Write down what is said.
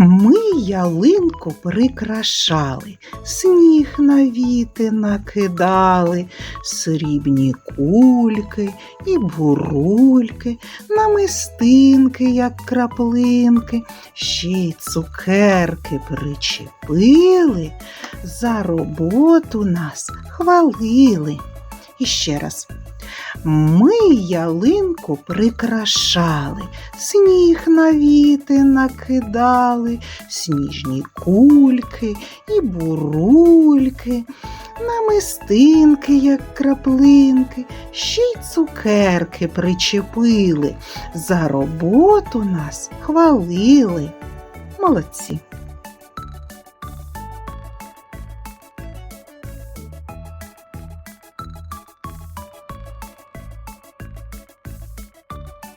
Ми ялинку прикрашали, сніг на віти накидали, срібні кульки і бурульки, намистинки, як краплинки, ще й цукерки причепили, за роботу нас хвалили. І ще раз. Ми ялинку прикрашали, сніг на віти накидали, сніжні кульки і бурульки, намистинки, як краплинки, ще й цукерки причепили, за роботу нас хвалили. Молодці.